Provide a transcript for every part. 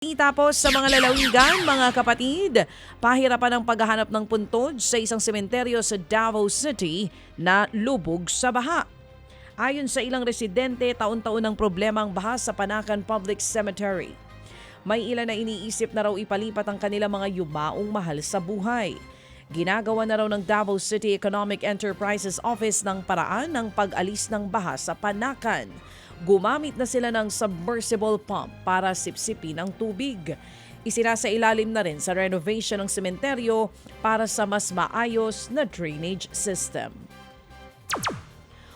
Tapos sa mga lalawigan, mga kapatid, pahirapan ang paghahanap ng puntod sa isang sementeryo sa Davao City na lubog sa baha. Ayon sa ilang residente, taon-taon ang problema ang baha sa Panakan Public Cemetery. May ilan na iniisip na raw ipalipat ang kanilang mga yumaong mahal sa buhay. Ginagawa na raw ng Davao City Economic Enterprises Office ng paraan ng pag-alis ng baha sa Panakan. Gumamit na sila ng submersible pump para sipsipin ang tubig. Isinasa ilalim na rin sa renovation ng sementeryo para sa mas maayos na drainage system.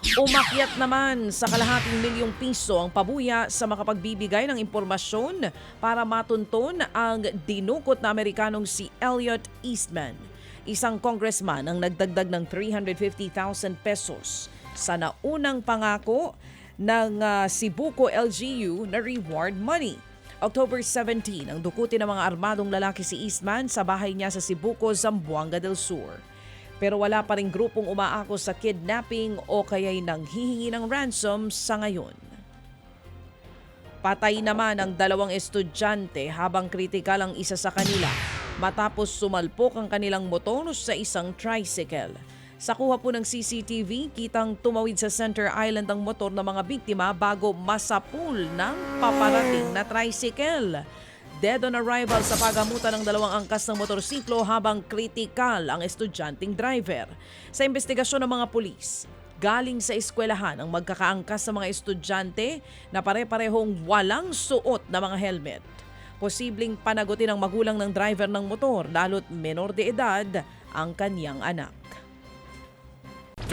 Umakyat naman sa kalahating milyong piso ang pabuya sa makapagbibigay ng impormasyon para matunton ang dinukot na Amerikanong si Elliot Eastman. Isang congressman ang nagdagdag ng 350,000 pesos sa naunang pangako ng ah, Cebuco LGU na reward money. October 17, ang dukutin ng mga armadong lalaki si Eastman sa bahay niya sa Cebuco, Zamboanga del Sur. Pero wala pa rin grupong umaako sa kidnapping o kaya'y nanghihingi ng ransom sa ngayon. Patay naman ang dalawang estudyante habang kritikal ang isa sa kanila matapos sumalpok ang kanilang motor sa isang tricycle. Sa kuha po ng CCTV, kitang tumawid sa Center Island ang motor ng mga biktima bago masapul ng paparating na tricycle. Dead on arrival sa pagamutan ng dalawang angkas ng motorsiklo habang kritikal ang estudyanteng driver. Sa investigasyon ng mga pulis, galing sa eskwelahan ang magkakaangkas sa mga estudyante na pare-parehong walang suot na mga helmet. Posibleng panagutin ang magulang ng driver ng motor lalo't menor de edad ang kanyang anak.